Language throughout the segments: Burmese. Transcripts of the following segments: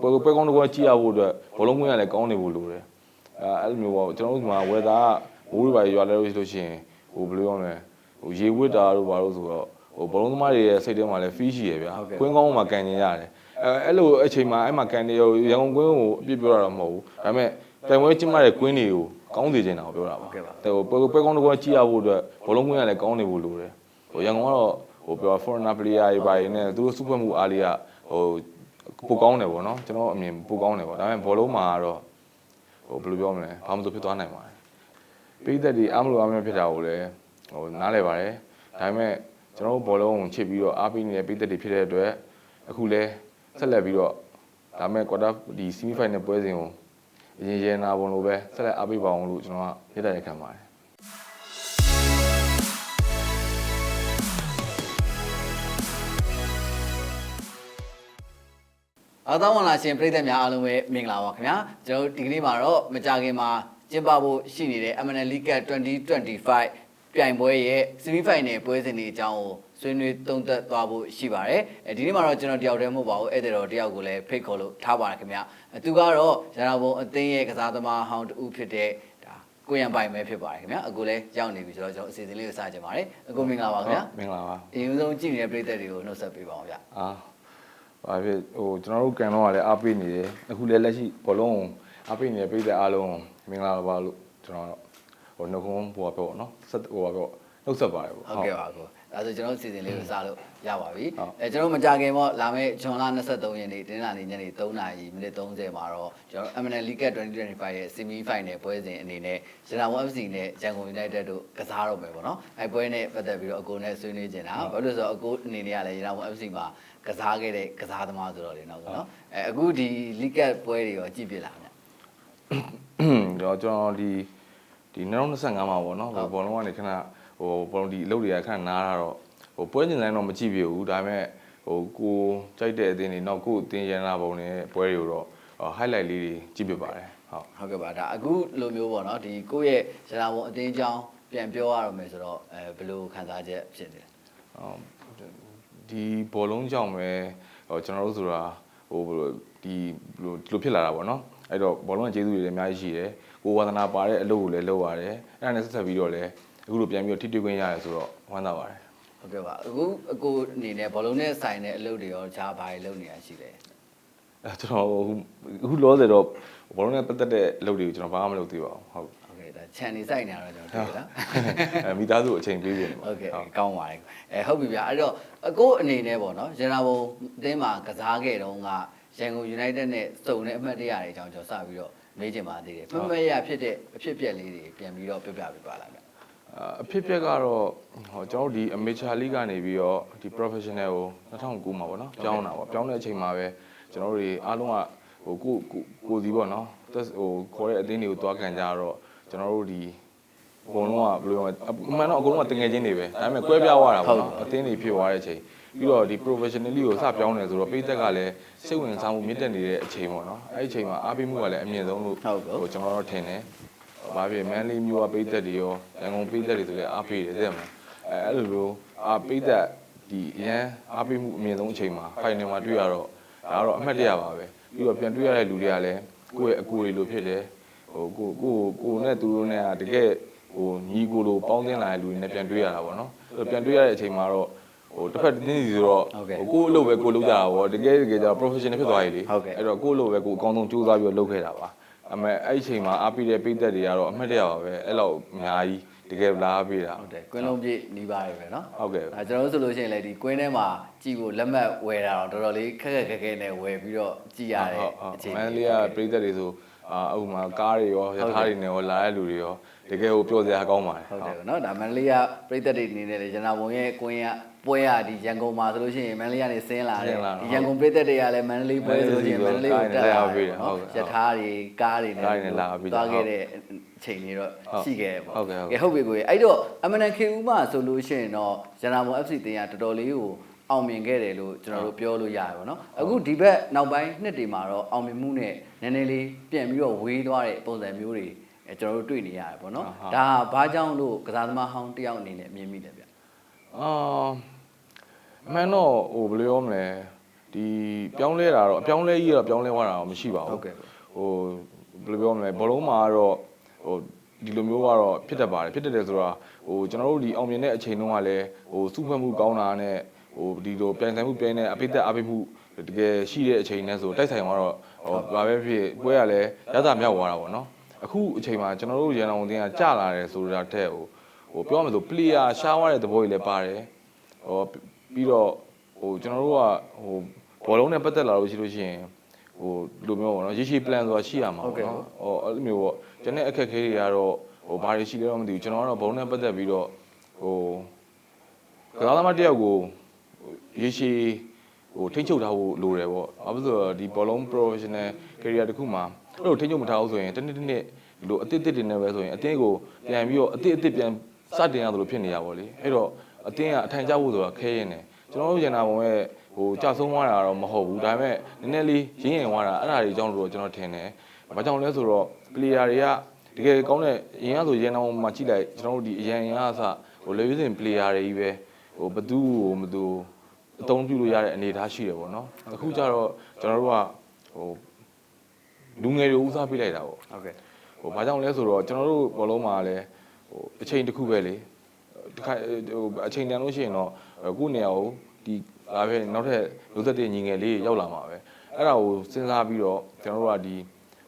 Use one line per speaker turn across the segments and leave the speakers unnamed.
ပွဲပွဲကောင်းတစ်ပွဲကြည့်ရဖို့အတွက်ဘောလုံးကွင်းကလည်းကောင်းနေဖို့လိုတယ်အဲအဲ့လိုမျိုးပေါ့ကျွန်တော်တို့ဒီမှာဝယ်သားကမိုးတွေပါရွာလဲလို့ရှိလို့ရှိရင်ဟိုဘယ်လိုရမလဲဟိုရေဝစ်တာတို့ဘာလို့ဆိုတော့ဟိုဘောလုံးသမားတွေရဲ့စိတ်ထဲမှာလည်း fish ရယ်ဗျာကွင်းကောင်းမှာကန်နေရတယ်အဲအဲ့လိုအချိန်မှာအဲ့မှာကန်နေရောရန်ကုန်ကွင်းကိုအပြစ်ပြောတာတော့မဟုတ်ဘူးဒါပေမဲ့တိုင်ပွဲကျင်းပတဲ့ကွင်းတွေကိုကောင်းစေချင်တာကိုပြောတာပါဟိုပွဲပွဲကောင်းတစ်ပွဲကြည့်ရဖို့အတွက်ဘောလုံးကွင်းကလည်းကောင်းနေဖို့လိုတယ်ဟိုရန်ကုန်ကတော့ဟိုပြော foreigner player တွေပါရင်းနဲ့သူတို့စုဖွဲ့မှုအားလေးကဟို ပိုကောင်းတယ်ပေါ့နော်ကျွန်တော်အမြင်ပိုကောင်းတယ်ပေါ့ဒါပေမဲ့ဘောလုံးမှာကတော့ဟိုဘယ်လိုပြောမလဲဘာမှမဆိုဖြစ်သွားနိုင်ပါတယ်ပိသက်တွေအားမလို့အားမလို့ဖြစ်တာကိုလည်းဟိုနားလည်ပါတယ်ဒါပေမဲ့ကျွန်တော်တို့ဘောလုံးကိုချစ်ပြီးတော့အားပေးနေတဲ့ပိသက်တွေဖြစ်တဲ့အတွက်အခုလဲဆက်လက်ပြီးတော့ဒါပေမဲ့ quarter ဒီ semi final ပွဲစဉ်ကိုအရင်ရနာပုံလိုပဲဆက်လက်အားပေးပါအောင်လို့ကျွန်တော်ကမြတ်တရခံပါတယ်
အားသောဝန်လာရှင်ပြည်သက်များအားလုံးပဲမင်္ဂလာပါခင်ဗျာကျွန်တော်တို့ဒီကနေ့မှာတော့မကြခင်မှာကျင်းပဖို့ရှိနေတဲ့ MNL League Cup 2025ပြိုင်ပွဲရဲ့ semi final ပွဲစဉ်တွေအကြောင်းကိုဆွေးနွေးသုံးသပ်သွားဖို့ရှိပါတယ်အဲဒီနေ့မှာတော့ကျွန်တော်တယောက်တည်းမဟုတ်ပါဘူးဧည့်သည်တော်တယောက်ကိုလည်းဖိတ်ခေါ်လို့ထားပါတယ်ခင်ဗျာအဲသူကတော့ရနာဘုံအသင်းရဲ့ကစားသမားဟောင်းတူဖြစ်တဲ့ဒါကိုရန်ပိုင်ပဲဖြစ်ပါတယ်ခင်ဗျာအခုလည်းရောက်နေပြီဆိုတော့ကျွန်တော်အစီအစဉ်လေးကိုစကြင်ပါတယ်အခုမင်္ဂလာပါခင်ဗျာ
မင်္ဂလာပါ
အရင်ဆုံးကြည့်နေတဲ့ပြည်သက်တွေကိုနှုတ်ဆက်ပေးပါအောင်ဗျာ
အာ ဘာဖြစ်ဟိုကျွန်တော်တို့ကန်တော့ကလည်းအားပေးနေတယ်အခုလည်းလက်ရှိဘောလုံးကိုအားပေးနေတဲ့ပြည်သက်အားလုံးကိုမင်္ဂလာပါလို့ကျွန်တော်ဟိုနှုတ်ခွန်းဟိုပါပေါ့နော်ဆက်ဟိုပါပေါ့နှုတ်ဆက်ပါတယ်ပေါ့
ဟုတ်ကဲ့ပါကို ဒါဆိုကျွန်တော်တို့စီစဉ်လေးကိုစလို့ရပါပြီ
ဟုတ်
အဲကျွန်တော်တို့မကြခင်ပေါ့လာမယ့်ဂျွန်လ23ရက်နေ့တင်းလာနေညနေ3နာရီမိနစ်30မှာတော့ကျွန်တော် MNL League Cup 2025ရဲ့ Semi Final ပွဲစဉ်အနေနဲ့ဂျန်နာဝန် FC နဲ့ရန်ကုန် United တို့ကစားတော့မယ်ပေါ့နော်အဲပွဲနဲ့ပတ်သက်ပြီးတော့အကိုနဲ့ဆွေးနွေးကြတာဘာလို့လဲဆိုတော့အကိုအနေနဲ့ကလည်းရန်နာဝန် FC မှာကစားခဲ့တဲ့ကစားသမားဆိုတော့လေနော်ပေါ့နော်အဲအခုဒီ League Cup ပွဲတွေရောကြည့်ပြလာမယ်
တော့ကျွန်တော်ဒီဒီ2025မှာပေါ့နော်
ဟုတ်
ဟိုဘောလုံးကနေခဏ ဟိုဘောလုံးဒီအလုပ်တွေကခဏနားတာတော့ဟိုပွဲကျင်တိုင်းတော့မကြည့်ပြဘူးဒါပေမဲ့ဟိုကိုကြိုက်တဲ့အသင်းတွေနောက်ကိုအသင်းရန်လာပုံနဲ့ပွဲတွေကိုတော့ highlight လေးတွေကြည့်ပြပါတယ်ဟုတ်
ဟုတ်ကဲ့ပါဒါအခုလိုမျိုးပေါ့နော်ဒီကိုယ့်ရဲ့ရနာဝန်အတင်းကြောင်းပြန်ပြောရတော့မယ်ဆိုတော့အဲဘယ်လိုခံစားချက်ဖြစ်နေလဲ
အော်ဒီဘောလုံးကြောင့်ပဲဟိုကျွန်တော်တို့ဆိုတာဟိုဘယ်လိုဒီဘယ်လိုဒီလိုဖြစ်လာတာပေါ့နော်အဲ့တော့ဘောလုံးကကျေးဇူးတွေလည်းအများကြီးရှိတယ်ကိုဝါသနာပါတဲ့အလုပ်ကိုလည်းလုပ်ရတယ်အဲ့ဒါနဲ့ဆက်ဆက်ပြီးတော့လည်း အခုလိုပြန်ပြီးတော့ထိတွေ့ခွင့်ရတယ်ဆိုတော့ဝမ်းသာပါတယ်
ဟုတ်ကဲ့ပါအခုအကိုအနေနဲ့ဘောလုံးနဲ့ဆိုင်တဲ့အလုပ်တွေရောဂျားဘာတွေလုပ်နေရရှိလဲ
အဲကျွန်တော်အခုအခုလောဆယ်တော့ဘောလုံးနဲ့ပတ်သက်တဲ့အလုပ်တွေကိုကျွန်တော်ဘာမှမလုပ်သေးပါဘူးဟုတ်
ဟုတ်ကဲ့ဒါခြံနေဆိုင်နေရတော့ကျွန်တော်တွေ့လား
အဲမိသားစုအချိန်ပေးနေတယ်
ဟုတ်ကဲ့ကောင်းပါတယ်အဲဟုတ်ပြီဗျာအဲ့တော့အကိုအနေနဲ့ပေါ့နော်ရနာဘုံအတင်းမှာကစားခဲ့တုန်းကရန်ကုန် United နဲ့စုံတဲ့အမှတ်တရတွေအကြောင်းကျွန်တော်စပြီးတော့မေးချင်ပါသေးတယ်မှတ်မှတ်ရဖြစ်တဲ့အဖြစ်အပျက်လေးတွေပြန်ပြီးတော့ပြပြပေးပါလားဗျာ
အာအဖြစ်အပျက်ကတော့ဟောကျွန်တော်တို့ဒီ amateur league ကနေပြီးတော့ဒီ professional ကို2009မှာပေါ့နော်ပြောင်းတာပေါ့ပြောင်းတဲ့အချိန်မှာပဲကျွန်တော်တို့တွေအားလုံးကဟိုကိုကိုကိုစီပေါ့နော်တက်ဟိုခေါ်တဲ့အသင်းတွေကိုတွားခံကြတော့ကျွန်တော်တို့ဒီအကုန်လုံးကဘယ်လိုလဲအမှန်တော့အကုန်လုံးကတငယ်ချင်းတွေပဲဒါပေမဲ့ကွဲပြားသွားတာပေါ့နော်အသင်းတွေဖြစ်သွားတဲ့အချိန်ပြီးတော့ဒီ professionally ကိုစပြောင်းနေဆိုတော့ပိတ်သက်ကလည်းစိတ်ဝင်စားမှုမြင့်တက်နေတဲ့အချိန်ပေါ့နော်အဲ့ဒီအချိန်မှာအားပေးမှုကလည်းအမြင့်ဆုံးလို့
ဟုတ်ကဲ့
ဟိုကျွန်တော်တို့ထင်တယ် ဘာဖြစ်မန်လေးမျိုးကပိတ်သက်တွေရောရန်ကုန်ပိတ်သက်တွေဆိုလည်းအားပေးတယ်တဲ့မလားအဲအဲ့လိုမျိုးအားပိတ်သက်ဒီအရန်အားပေးမှုအမြင့်ဆုံးအချိန်မှာဖိုင်နယ်မှာတွေ့ရတော့ဒါကတော့အမှတ်တရပါပဲပြီးတော့ပြန်တွေ့ရတဲ့လူတွေကလည်းကိုယ့်ရဲ့အကူတွေလိုဖြစ်တယ်ဟိုကိုကိုကိုနဲ့သူတို့နဲ့ကတကယ်ဟိုညီကိုလိုပေါင်းသင်းလာတဲ့လူတွေနဲ့ပြန်တွေ့ရတာပေါ့နော်အဲ့တော့ပြန်တွေ့ရတဲ့အချိန်မှာတော့ဟိုတစ်ဖက်တင်းစီဆိုတော့
ဟုတ်ကဲ့
ဟိုကိုယ့်အလုပ်ပဲကိုယ်လုပ်ကြတာပေါ့တကယ်တကယ်ကျတော့ professional ဖြစ်သွားပြီလေ
ဟုတ်ကဲ့
အဲ့တော့ကိုယ့်အလုပ်ပဲကိုယ်အကောင်းဆုံးကြိုးစားပြီးတော့လုပ်ခဲ့တာပါ အမေအဲ့ဒီအချိန်မှာအားပေးတဲ့ပိတ်သက်တွေကတော့အမှတ်တရပါပဲအဲ့လောက်အများကြီးတကယ်လာအားပေးတာ
ဟုတ်တယ်ကွင်းလုံးပြည့်နီးပါတယ်ပဲเนาะ
ဟုတ်ကဲ့
အဲကျွန်တော်တို့ဆိုလို့ရှိရင်လည်းဒီကွင်းထဲမှာကြည့်ဖို့လက်မှတ်ဝယ်တာတော့တော်တော်လေးခက်ခက်ခဲခဲနဲ့ဝယ်ပြီးတော့ကြည့်ရတဲ့
ဟုတ်ဟုတ်
အခြေ
မ
အနေ
န်လေးကပိတ်သက်တွေဆိုအာအခုမှကားတွေရောရထားတွေနဲ့ရောလာတဲ့လူတွေရောတကယ်ကိုပျော်စရာကောင်းပါတယ်
ဟုတ်တယ်เนาะဒါမန်လေးကပြည်သက်တွေအနေနဲ့လေရန်နာဘုံရဲ့ကွင်းက ပွဲရဒီရန်ကုန်မှာဆိုလို့ရှိရင်မန္တလေးကနေဆင်းလာတယ်ဒီရန်ကုန်ပြည်သက်တွေကလည်းမန္တလေးပွဲဆိုလို့ရှိရင်မန္တလေးကိုတက်လာပြီးဟုတ်ရထားတွေကားတွေနဲ့လာပြီးသွားခဲ့တဲ့ချိန်လေးတော့ရှိခဲ့ပေါ့
ဟုတ်ကဲ့ဟုတ်
ပြီကိုအဲ့တော့အမနခေဦးမဆိုလို့ရှိရင်တော့ရန်နာမော FC တင်ရတော်တော်လေးကိုအောင်မြင်ခဲ့တယ်လို့ကျွန်တော်တို့ပြောလို့ရတယ်ပေါ့နော်အခုဒီဘက်နောက်ပိုင်းနှစ်တွေမှာတော့အောင်မြင်မှုနဲ့နည်းနည်းလေးပြန်ပြီးတော့ဝေးသွားတဲ့ပုံစံမျိုးတွေကျွန်တော်တို့တွေ့နေရတယ်ပေါ့နော်ဒါဘာကြောင့်လို့ကစားသမားဟောင်းတယောက်အနေနဲ့မြင်မိလဲဗျ
အော် အမှန်တော့ဟိုဘယ်လိုပြောမလဲဒီဒီပြောင်းလဲတာတော့အပြောင်းလဲကြီးတော့ပြောင်းလဲသွားတာတော့မရှိပါ
ဟု
ဘူး
တ်ကဲ့
ဟိုဘယ်လိုပြောမလဲဘောလုံးမှာကတော့ဟိုဒီလိုမျိုးကတော့ဖြစ်တတ်ပါတယ်ဖြစ်တတ်တယ်ဆိုတာဟိုကျွန်တော်တို့ဒီအောင်မြင်တဲ့အချိန်တုန်းကလည်းဟိုစုဖွဲ့မှုကောင်းတာနဲ့ဟိုဒီလိုပြန်ဆိုင်မှုပြန်နေအပိသက်အပိမှုတကယ်ရှိတဲ့အချိန်နဲ့ဆိုတိုက်ဆိုင်သွားတော့ဟိုဘာပဲဖြစ်ပွဲကလည်းရသမြောက်သွားတာပေါ့နော်အခုအချိန်မှာကျွန်တော်တို့ရန်အောင်တင်ကကြာလာတယ်ဆိုတာတဲ့ဟိုဟိုပြောရမယ်ဆို player ရှားသွားတဲ့သဘောကြီးလည်းပါတယ်ဟို ပြီးတော့ဟိုကျွန်တော်တို့ကဟိုဘောလုံးနဲ့ပတ်သက်လာလို့ရှိလို့ရှိရင်ဟိုဒီလိုမျိုးပေါ့နော်ရေရှည် plan ဆိုတာရှိရမှာပေါ့နော်ဟိုအဲ့လိုမျိုးပေါ့ကျွန်တော်အခက်အခဲတွေကတော့ဟိုဘာတွေရှိလဲတော့မသိဘူးကျွန်တော်ကတော့ဘုံနဲ့ပတ်သက်ပြီးတော့ဟိုကစားသမားတစ်ယောက်ကိုရေရှည်ဟိုထိန်းချုပ်ထားဖို့လိုတယ်ပေါ့ဘာဖြစ်လို့လဲဆိုတော့ဒီဘောလုံး professional career တစ်ခုမှာအဲ့လိုထိန်းချုပ်မထားဘူးဆိုရင်တစ်နှစ်တစ်နှစ်ဒီလိုအသစ်အသစ်တွေနဲ့ပဲဆိုရင်အတင်းကိုပြန်ပြီးတော့အသစ်အသစ်ပြန်စတင်ရသလိုဖြစ်နေရပါလေအဲ့တော့ အတင်းကအထိုင်ကျဖို့ဆိုတာခဲရင်တယ်ကျွန်တော်တို့ရန်နာဘုံရဲ့ဟိုကြာဆုံးသွားတာတော့မဟုတ်ဘူးဒါပေမဲ့နည်းနည်းလေးရင်းရင်သွားတာအဲ့ဒါတွေအကြောင်းလို့ကျွန်တော်ထင်တယ်ဘာကြောင့်လဲဆိုတော့ player တွေကတကယ်ကောင်းတဲ့ရင်းရဆိုရန်နာဘုံမှာကြည့်လိုက်ကျွန်တော်တို့ဒီအရန်ရင်းအစဟိုလေဗီစင် player တွေကြီးပဲဟိုဘသူ့ကိုမသူအသုံးပြုလို့ရတဲ့အနေအထားရှိတယ်ပေါ့နော်အခုကျတော့ကျွန်တော်တို့ကဟိုလူငယ်တွေဦးစားပေးလိုက်တာပေါ့
ဟုတ်ကဲ့
ဟိုဘာကြောင့်လဲဆိုတော့ကျွန်တော်တို့ဘောလုံးမှာလည်းဟိုအချိန်တစ်ခုပဲလေ တစ်ခါဟိုအချိန်တန်လို့ရှိရင်တော့ကိုယ့်နေရာကိုဒီဒါပဲနောက်ထပ်လူသက်တဲ့ညီငယ်လေးရောက်လာမှာပဲအဲ့ဒါကိုစဉ်းစားပြီးတော့ကျွန်တော်တို့ကဒီ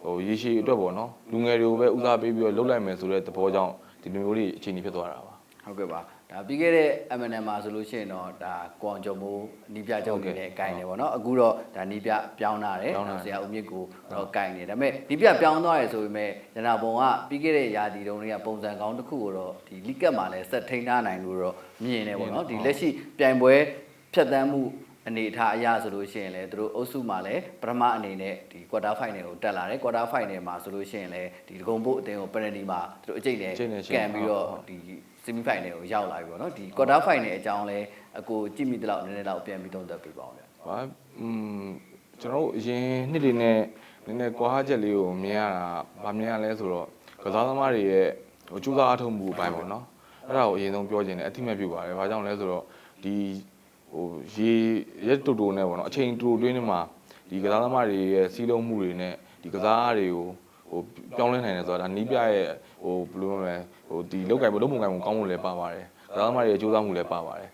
ဟိုရေရှည်အတွက်ပေါ့နော်လူငယ်တွေကိုပဲဦးစားပေးပြီးတော့လှုပ်လိုက်မယ်ဆိုတဲ့သဘောကြောင့်ဒီလိုမျိုးလေးအချိန်ကြီးဖြစ်သွားတာပါ
ဟုတ်ကဲ့ပါ ဒါပြီးခဲ့တဲ့ MNN မှာဆိုလို့ရှိရင်တော့ဒါကွန်ကြုံမိုးနီးပြကြုံနေတဲ့အကိုင်နေပေါ့နော်အခုတော့ဒါနီးပြပြောင်းလာတယ်
ပြောင်းလာတယ်
ဆရာဦးမြင့်ကိုတော့ကိုင်နေဒါပေမဲ့နီးပြပြောင်းသွားရဆိုပေမဲ့ရနာဘုံကပြီးခဲ့တဲ့ရာသီတုန်းကပုံစံကောင်းတစ်ခုကိုတော့ဒီလီကပ်မှာလည်းဆက်ထိန်းထားနိုင်လို့တော့မြင်နေပေါ့နော်ဒီလက်ရှိပြိုင်ပွဲဖြတ်သန်းမှုအနေအထားအရဆိုလို့ရှိရင်လည်းသူတို့အုပ်စုမှာလည်းပထမအနေနဲ့ဒီ quarter final ကိုတက်လာတယ် quarter final မှာဆိုလို့ရှိရင်လည်းဒီဒဂုံဘုတ်အတင်းကို penalty မှာသူတို့အကျိတ်နဲ့
အကျိတ်နဲ့ရှိ
ကန်ပြီးတော့
ဟုတ်
ဒီ semi final ကိုရောက်လာပြီပေါ့နော်ဒီ quarter final အကြောင်းလဲအကိုကြည့်မိတဲ့လောက်နည်းနည်းတော့ပြန်ပြီးသုံးသပ်ပေးပါအောင်ဗျာ
ဘာอืมကျွန်တော်တို့အရင်နှစ်တွေနဲ့နည်းနည်းကွာဟချက်လေးကိုမြင်ရတာဗာမြင်ရလဲဆိုတော့ကစားသမားတွေရဲ့ဟိုကြိုးစားအထုံးမှုအပိုင်းပေါ့နော်အဲ့ဒါကိုအရင်ဆုံးပြောချင်တယ်အတိမတ်ပြုပါတယ်ဘာကြောင့်လဲဆိုတော့ဒီဟိုရေရက်တူတူနဲ့ပေါ့နော်အချိန်တူတူတွင်းနေမှာဒီကစားသမားတွေရဲ့စီးလုံးမှုတွေနဲ့ဒီကစားတွေကိုဟိုပြောင်းလဲနိုင်တယ်ဆိုတာဒါနီးပြရဲ့ ဟိုဘယ်လိုလဲဟိုဒီလောက်ကင်လုံးပုံကင်ပုံကောင်းမှုလည်းပါပါတယ်ကစားသမားတွေရဲ့ကြိုးစားမှုလည်းပါပါတယ်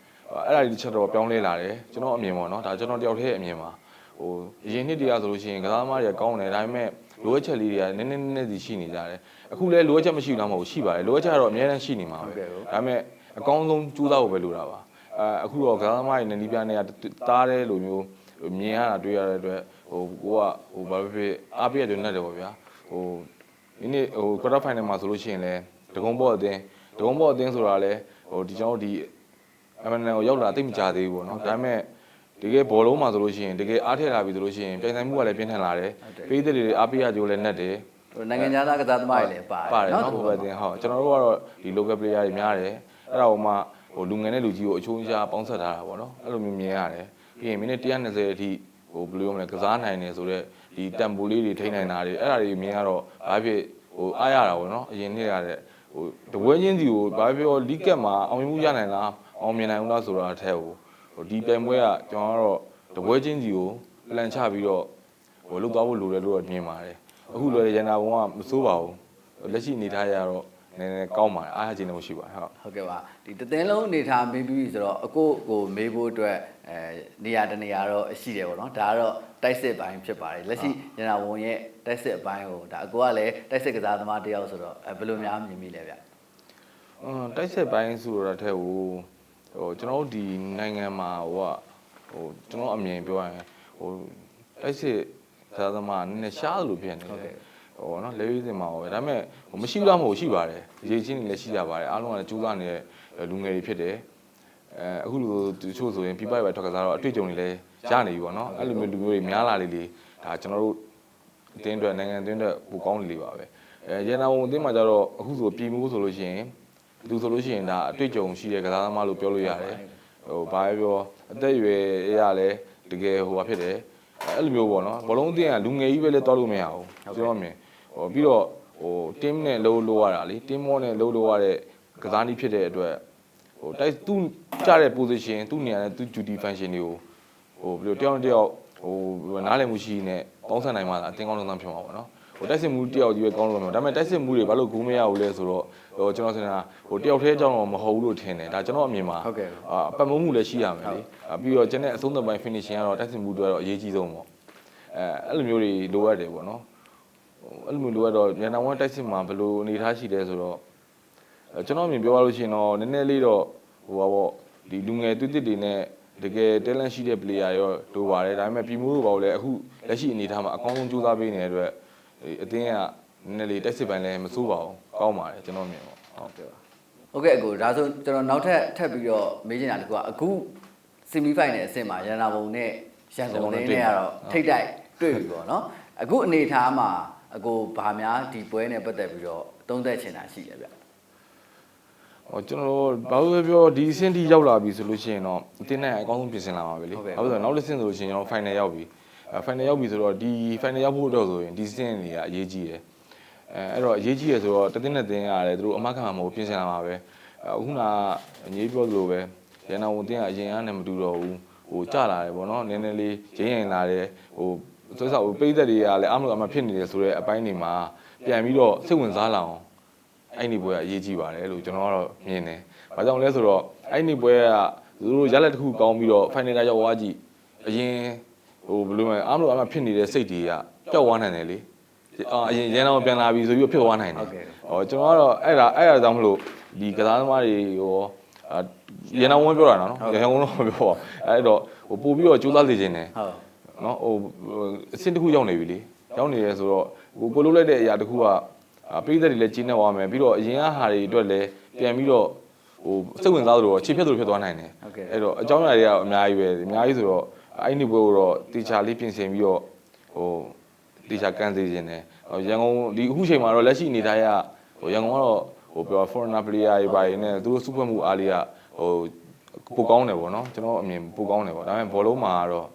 အဲ့ဒါဒီတစ်ချက်တော့ပြောင်းလဲလာတယ်ကျွန်တော်အမြင်ပေါ့နော်ဒါကျွန်တော်တယောက်တည်းအမြင်ပါဟိုအရင်နှစ်တည်းကဆိုလို့ရှိရင်ကစားသမားတွေကကောင်းတယ်ဒါပေမဲ့လိုအပ်ချက်လေးတွေကနည်းနည်းနည်းနည်းစီရှိနေကြတယ်အခုလဲလိုအပ်ချက်မရှိဘူးလားမဟုတ်ဘူးရှိပါတယ်လိုအပ်ချက်ကတော့အများကြီးရှိနေမှာပဲဒါပေမဲ့အကောင်းဆုံးကြိုးစားဖို့ပဲလိုတာပါအဲအခုတော့ကစားသမားတွေနဲ့နီးပြနဲ့တားတဲ့လိုမျိုးမြင်ရတာတွေ့ရတဲ့အတွက်ဟိုကိုကဟိုဘာဖြစ်ဖြစ်အားပေးရတဲ့နဲ့တယ်ပေါ့ဗျာဟို ဒီနေ့ဟို quarter final မှာဆိုလို့ရှိရင်လဲဒဂုံဘော့အတင်းဒဂုံဘော့အတင်းဆိုတာလဲဟိုဒီကျွန်တော်တို့ဒီအမှန်တန်ကိုရောက်လာတိတ်မကြသေးဘူးပေါ့နော်ဒါပေမဲ့တကယ်ဘောလုံးမှာဆိုလို့ရှိရင်တကယ်အားထည့်လာပြီဆိုလို့ရှိရင်ပြိုင်ဆိုင်မှုကလည်းပြင်းထန်လာတယ်ပေးတဲ့တွေအားပေးရကြိုးလည်းနဲ့တယ်
ဟိုနိုင်ငံခြားသားကစားသမားတွေလည်းပါ
ပါတယ်နော်ဟိုဘက်တင်ဟုတ်ကျွန်တော်တို့ကတော့ဒီ local player တွေများတယ်အဲ့ဒါဟိုမှဟိုလူငယ်နဲ့လူကြီးကိုအချိုးအရှားပေါင်းဆက်ထားတာပေါ့နော်အဲ့လိုမျိုးမြင်ရတယ်ပြီးရင်မိနစ်120အထိဟိုဘယ်လိုမလဲကစားနိုင်တယ်ဆိုတော့ ဒီတန်ပိုလေးတွေထိန်းနိုင်တာတွေအဲ့ဒါတွေမြင်ရတော့ဘာဖြစ်ဟိုအားရတာပေါ့နော်အရင်နေ့ရတဲ့ဟိုတပွဲချင်းစီကိုဘာဖြစ်ပြောလီကက်မှာအောင်မြင်မှုရနိုင်လားအောင်မြင်နိုင်ဘူးလားဆိုတာအထက်ဟိုဟိုဒီပြိုင်ပွဲကကျွန်တော်ကတော့တပွဲချင်းစီကိုပလန်ချပြီးတော့ဟိုလုတ်သွားဖို့လိုတယ်လို့တော့မြင်ပါတယ်အခုလည်းရန်နာဘုံကမစိုးပါဘူးလက်ရှိအနေထားရတော့နည်းနည်းကောင်းပါတယ်အားရခြင်းလည်းရှိပါတယ်ဟုတ်
ဟုတ်ကဲ့ပါဒီတသင်းလုံးအနေထားမေးပြီးပြီဆိုတော့အကိုကိုမေးဖို့အတွက်အဲနေရာတစ်နေရာတော့ရှိတယ်ပေါ့နော်ဒါကတော့ တိုက်စစ်ပိုင်းဖြစ်ပါတယ်လက်ရှိရနာဝန်ရဲ့တိုက်စစ်အပိုင်းကိုဒါအကိုကလည်းတိုက်စစ်ကစားသမားတစ်ယောက်ဆိုတော့အဲဘယ်လိုများမြင်မိလဲဗျာ
အင်းတိုက်ဆက်ပိုင်းဆိုတော့တဲ့ဟိုဟိုကျွန်တော်တို့ဒီနိုင်ငံမှာဟိုကဟိုကျွန်တော်အမြင်ပြောရရင်ဟိုတိုက်ဆက်သာသမားနည်းနည်းရှားလို့ဖြစ်နေတယ်ဟိုနော်လေရေးစင်မှာပဲဒါပေမဲ့ဟိုမရှိဘူးလားမဟုတ်ရှိပါတယ်ရေချင်းတွေလည်းရှိကြပါတယ်အားလုံးကလည်းကြိုးစားနေတဲ့လူငယ်တွေဖြစ်တယ်အဲအခုလိုတချို့ဆိုရင်ပြပိုက်ပဲထွက်ကစားတော့အတွေ့အကြုံတွေလည်း ရနေပြီပေါ့နော်အဲ့လိုမျိုးလူမျိုးတွေများလာလေလေဒါကျွန်တော်တို့အတင်းအတွက်နိုင်ငံအတင်းအတွက်ပူကောင်းလေလေပါပဲအဲရန်နာဝန်အတင်းမှာကျတော့အခုဆိုပြည်မှုဆိုလို့ရှိရင်သူဆိုလို့ရှိရင်ဒါအတွေ့အကြုံရှိတဲ့ကစားသမားလို့ပြောလို့ရတယ်ဟိုဘာပဲပြောအသက်အရွယ်ရလဲတကယ်ဟိုဘာဖြစ်တယ်အဲ့လိုမျိုးပေါ့နော်ဘောလုံးအသင်းကလူငယ်ကြီးပဲလဲတောက်လို့မရဘူးပြောရမယ်ဟိုပြီးတော့ဟို team နဲ့လှုပ်လို့ရတာလေ team မောနဲ့လှုပ်လို့ရတဲ့ကစားနည်းဖြစ်တဲ့အတွက်ဟိုတိုက်သူ့ကြတဲ့ position သူ့နေရာနဲ့သူ့ duty function တွေကို ဟိုဘယ်လိုတယောက်နဲ့တယောက်ဟိုနားလည်မှုရှိနေပေါင်းဆက်နိုင်မှသာအတင်းကောင်းဆုံးဖြစ်မှာပေါ့နော်ဟိုတိုက်စစ်မှုတယောက်ကြီးပဲကောင်းလို့မရဘူးဒါပေမဲ့တိုက်စစ်မှုတွေဘာလို့ဂူးမရဘူးလဲဆိုတော့ဟိုကျွန်တော်စဉ်းစားဟိုတယောက်တည်းအကြောင်းတော့မဟုတ်ဘူးလို့ထင်တယ်ဒါကျွန်တော်အမြင်မှာ
ဟုတ်ကဲ့
အာပတ်မုံမှုလည်းရှိရမယ်လေအာပြီးတော့ကျန်တဲ့အဆုံးသတ်ပိုင်း finishing ကတော့တိုက်စစ်မှုတွေကတော့အရေးကြီးဆုံးပေါ့အဲအဲ့လိုမျိုးတွေလိုအပ်တယ်ပေါ့နော်ဟိုအဲ့လိုမျိုးလိုအပ်တော့ညနေဝမ်းတိုက်စစ်မှာဘယ်လိုအနေထားရှိလဲဆိုတော့အဲကျွန်တော်အမြင်ပြောရလို့ရှိရင်တော့နည်းနည်းလေးတော့ဟိုပါပေါ့ဒီလူငယ်တွစ်တစ်တွေနဲ့ တကယ် talent ရှိတဲ့ player ရောလိုပါတယ်ဒါပေမဲ့ပြည်မိုးတို့ပါလို့လည်းအခုလက်ရှိအနေထားမှာအကောင်းဆုံးကြိုးစားပေးနေတဲ့အတွက်ဒီအသင်းကနည်းနည်းလေးတိုက်စစ်ပိုင်းလည်းမစိုးပါဘူးကောင်းပါတယ်ကျွန်တော်အမြင်ပေါ့ဟုတ်ကဲ့ပါ
ဟုတ်ကဲ့အကိုဒါဆိုကျွန်တော်နောက်ထပ်ထပ်ပြီးတော့မေးချင်တာတကူကအခု semi final အဆင့်မှာရန်နာဘုံနဲ့ရန်ကုန်နဲ့ကတော့ထိတ်တိုက်တွေ့ပြီပေါ့နော်အခုအနေထားမှာအကိုဗာများဒီပွဲနဲ့ပတ်သက်ပြီးတော့သုံးသက်ချင်တာရှိတယ်ဗျ
ဟော ကျွန်တော်ဘာလို့လဲပြောဒီအဆင့်ထိရောက်လာပြီဆိုလို့ရှိရင်တော့အတင်းနဲ့အကောင်းဆုံးပြင်ဆင်လာမှာပဲလေဘာလို့လဲဆိုတော့နောက်တစ်ဆင့်ဆိုလို့ရှိရင်ကျွန်တော် final ရောက်ပြီအဲ final ရောက်ပြီဆိုတော့ဒီ final ရောက်ဖို့တော့ဆိုရင်ဒီဆင့်တွေကအရေးကြီးတယ်အဲအဲ့တော့အရေးကြီးရဆိုတော့တသိန်းနဲ့တင်းရတယ်သူတို့အမခံမှာမဟုတ်ပြင်ဆင်လာမှာပဲအခုနကအငြိပြောသလိုပဲရန်နာဝန်တင်းကအရင်အားနဲ့မတူတော့ဘူးဟိုကြလာတယ်ဗောနော်နည်းနည်းလေးရင်းရင်လာတယ်ဟိုဆိုတော့ဟိုပိတ်သက်တွေကလည်းအမလို့အမဖြစ်နေတယ်ဆိုတော့အပိုင်းတွေမှာပြန်ပြီးတော့စိတ်ဝင်စားလာအောင် အဲ့ဒီပွဲကအရေးကြီးပါတယ်လို့ကျွန်တော်ကတော့မြင်တယ်။ဘာကြောင့်လဲဆိုတော့အဲ့ဒီပွဲကသူတို့ရလက်တစ်ခုကောင်းပြီးတော့ final ကရောက်သွားကြည့်အရင်ဟိုဘယ်လိုလဲအားမလို့အားမဖြစ်နေတဲ့စိတ်တွေကပျောက်သွားနိုင်တယ်လေ။အာအရင်ရန်အောင်ပြန်လာပြီဆိုပြီးဖြစ်သွားနိုင်တယ်။ဟောကျွန်တော်ကတော့အဲ့ဒါအဲ့ဒါကြောင့်မလို့ဒီကစားသမားတွေရောအာရန်အောင်ဝင်ပြောတာနော်။ရန်ကုန်တော့မပြောပါဘူး။အဲ့တော့ဟိုပို့ပြီးတော့ကြိုးစားစေခြင်းတယ်
ဟုတ်
နော်ဟိုအဆင့်တစ်ခုရောက်နေပြီလေရောက်နေရဲဆိုတော့ဟိုကိုလိုလိုက်တဲ့အရာတစ်ခုကအာ ပြည်သက်တွေလည်းကျင်းနေသွားမယ်ပြီးတော့အရင်ကဟာတွေအတွက်လည်းပြန်ပြီးတော့ဟိုစိတ်ဝင်စားသလိုတော့ခြေဖြတ်သလိုဖြစ်သွားနိုင်တယ်
ဟုတ်ကဲ့
အဲ့တော့အကြောင်းအရာတွေကအများကြီးပဲအများကြီးဆိုတော့အဲ့ဒီဘွဲကိုတော့တေချာလေးပြင်ဆင်ပြီးတော့ဟိုတေချာကန်စေခြင်းတယ်ဟိုရန်ကုန်ဒီအခုချိန်မှာတော့လက်ရှိအနေထားရဟိုရန်ကုန်ကတော့ဟိုပြော foreigner player တွေပါနေနဲ့သူတို့စုဖွဲ့မှုအားလေးကဟိုပိုကောင်းတယ်ပေါ့နော်ကျွန်တော်အမြင်ပိုကောင်းတယ်ပေါ့ဒါပေမဲ့ဘောလုံးမှာကတော့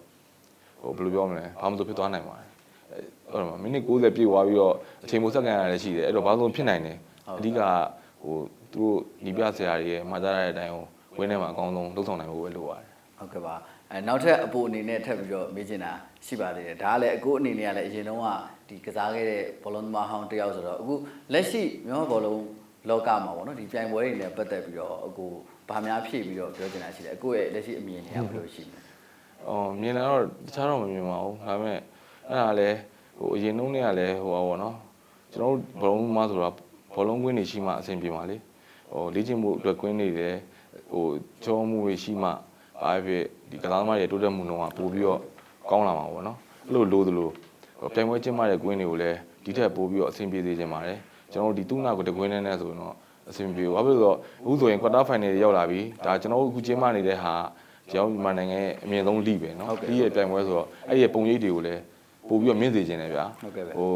ဟိုဘယ်လိုပြောမလဲဘာမှမဆိုဖြစ်သွားနိုင်ပါတယ်အဲ့တော့ မိနစ်60ပြည့်သွားပြီးတော့အချိန်မိုးဆက်ကန်ရလည်းရှိတယ်အဲ့တော့ဘာလို့ဖြစ်နိုင်လဲအဓိကဟိုသူတို့ညီပြဆရာတွေရဲ့မှာကြားရတဲ့အတိုင်းကိုဝင်းထဲမှာအကောင်းဆုံးလှုပ်ဆောင်နိုင်ဖို့ပဲလိုပါတယ်
ဟုတ်ကဲ့ပါအဲနောက်ထပ်အပိုအနေနဲ့ထပ်ပြီးတော့မေးချင်တာရှိပါသေးတယ်ဒါကလည်းအကိုအနေနဲ့ကလည်းအရင်တုန်းကဒီကစားခဲ့တဲ့ဘောလုံးသမားဟောင်းတစ်ယောက်ဆိုတော့အခုလက်ရှိမြန်မာဘောလုံးလောကမှာပေါ့နော်ဒီပြိုင်ပွဲတွေနဲ့ပတ်သက်ပြီးတော့အကိုဗာများဖြည့်ပြီးတော့ပြောချင်တာရှိတယ်အကိုရဲ့လက်ရှိအမြင်တွေကဘယ်လိုရှိလဲ
အော်မြင်လာတော့တခြားတော့မမြင်ပါဘူးဒါပေမဲ့အဲ့ဒါလည်း ဟိုအရင်နှုန်းတွေကလည်းဟိုပါဘောနော်ကျွန်တော်တို့ဘောလုံးမဆိုတာဘောလုံးကွင်းတွေရှိမှအဆင်ပြေပါလေဟိုလေ့ကျင့်မှုအတွက်ကွင်းတွေတယ်ဟိုချောမှုတွေရှိမှဘာဖြစ်ဒီကစားသမားတွေတိုးတက်မှုနှုန်းကပို့ပြီးတော့ကောင်းလာမှာပေါ့နော်အဲ့လိုလိုသလိုဟိုပြိုင်ပွဲကျင်းပတဲ့ကွင်းတွေကိုလည်းဒီထက်ပို့ပြီးတော့အဆင်ပြေစေချင်ပါတယ်ကျွန်တော်တို့ဒီတူနာကိုတကွင်းနဲ့နဲ့ဆိုရင်တော့အဆင်ပြေဘူးဘာဖြစ်လို့လဲဆိုတော့အခုဆိုရင် quarter final ရောက်လာပြီဒါကျွန်တော်တို့အခုကျင်းပနေတဲ့ဟာ ကျောင်းမြန်မာနိုင်ငံရဲ့အမြင့်ဆုံးလိပဲเนาะ
ဟုတ်ကဲ့
ဒီရဲ့ပြိုင်ပွဲဆိုတော့အဲ့ဒီရဲ့ပုံရိပ်တွေကိုလည်း ပို့ပြီးတော့မြင့်စေခြင်းတယ်ဗျာ
ဟုတ်ကဲ့ပဲ
ဟို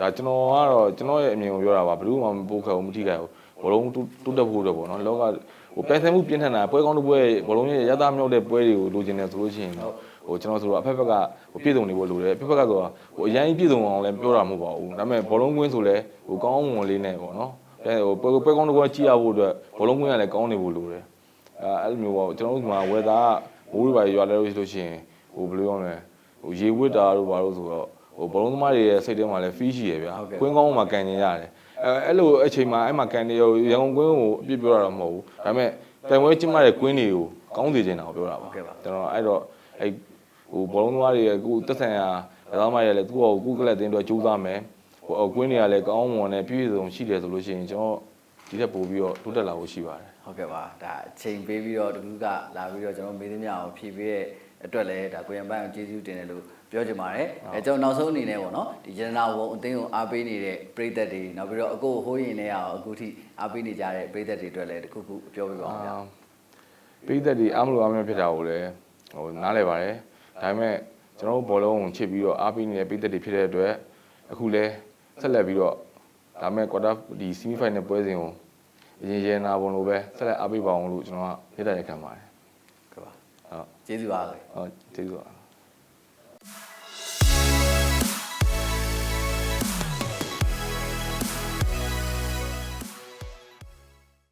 ဒါကျွန်တော်ကတော့ကျွန်တော်ရဲ့အမြင်ကိုပြောတာပါဘယ်သူမှမပိုးခဲ့ဘူးမထိခဲ့ဘူးဘောလုံးတိုးတက်ဖို့တော့ပေါ့နော်လောကဟိုပြိုင်ဆိုင်မှုပြင်းထန်တာပွဲကောင်းတဲ့ပွဲဘောလုံးရဲ့ရသမြောက်တဲ့ပွဲတွေကိုလိုချင်တယ်ဆိုလို့ရှိရင်တော့ဟိုကျွန်တော်ဆိုတော့အဖက်ဖက်ကဟိုပြည့်စုံနေဖို့လိုတယ်အဖက်ဖက်ကဆိုတာဟိုအရင်ပြည့်စုံအောင်လည်းပြောတာမဟုတ်ပါဘူးဒါပေမဲ့ဘောလုံးကွင်းဆိုလဲဟိုကောင်းမွန်လေးနဲ့ပေါ့နော်အဲဟိုပွဲပွဲကောင်းတဲ့ပွဲကြည့်ရဖို့အတွက်ဘောလုံးကွင်းကလည်းကောင်းနေဖို့လိုတယ်အဲအဲ့လိုမျိုးပေါ့ကျွန်တော်တို့ဒီမှာဝယ်သားကမိုးတွေပါရွာလဲလို့ရှိလို့ရှိရင်ဟိုဘယ်လိုပြောမလဲ ဟိုရေဝစ်တာတို့ဘာလို့ဆိုတော့ဟိုဘလုံးသမားတွေရဲ့စိတ်ထဲမှာလည်း fee ရှိရဗျာကွင်းကောင်းမှာကန်နေရတယ်အဲအဲ့လိုအချိန်မှာအဲ့မှာကန်နေရရန်ကုန်ကွင်းကိုအပြစ်ပြောတာတော့မဟုတ်ဘူးဒါပေမဲ့တိုင်ဝဲကျင်းမတဲ့ကွင်းတွေကိုကောင်းစေချင်တာကိုပြောတာပါကျွန်တော်အဲ့တော့အဲ့ဟိုဘလုံးသမားတွေရဲ့အခုတက်ဆန်ရာကစားသမားတွေလည်းသူ့ကိုကုကလက်တင်းတော့ကြိုးစားမယ်ဟိုကွင်းတွေကလည်းကောင်းမွန်နဲ့ပြည့်စုံရှိတယ်ဆိုလို့ရှိရင်ကျွန်တော်ဒီထက်ပိုပြီးတော့တိုးတက်လာဖို့ရှိပါတယ်
ဟုတ်ကဲ့ပါဒါအချိန်ပေးပြီးတော့တကူကလာပြီးတော့ကျွန်တော်မေးသမျှအောင်ဖြည့်ပေးတဲ့ အတွက်လည်းဒါကိုရံပန်းအောင်ကျေးဇူးတင်တယ်လို့ပြောချင်ပါတယ်အဲကျွန်တော်နောက်ဆုံးအနေနဲ့ပေါ့နော်ဒီရတနာဝုံအသင်းကိုအားပေးနေတဲ့ပြည်သက်တွေနောက်ပြီးတော့အကိုဟိုးရင်နဲ့အောင်အခုထိအားပေးနေကြတဲ့ပြည်သက်တွေအတွက်လည်းတခုခုပြောပြပါအောင်ဗျာ
ပိသက်တွေအားမလို့အားမလို့ဖြစ်တာကိုလည်းဟိုနားလဲပါတယ်ဒါပေမဲ့ကျွန်တော်တို့ဘောလုံးကိုချစ်ပြီးတော့အားပေးနေတဲ့ပိသက်တွေဖြစ်တဲ့အတွက်အခုလဲဆက်လက်ပြီးတော့ဒါမဲ့ quarter ဒီ semi final ပွဲစဉ်ကိုအရင်ရဲနာပုံလိုပဲဆက်လက်အားပေးပါအောင်လို့ကျွန်တော်ကနေ့တိုင်းရခံပါတယ်
ဟုတ်ကဲ့ပါ
ဟုတ်
ကျေးဇူးပါပဲ
ဟုတ်ကျေးဇူးပါ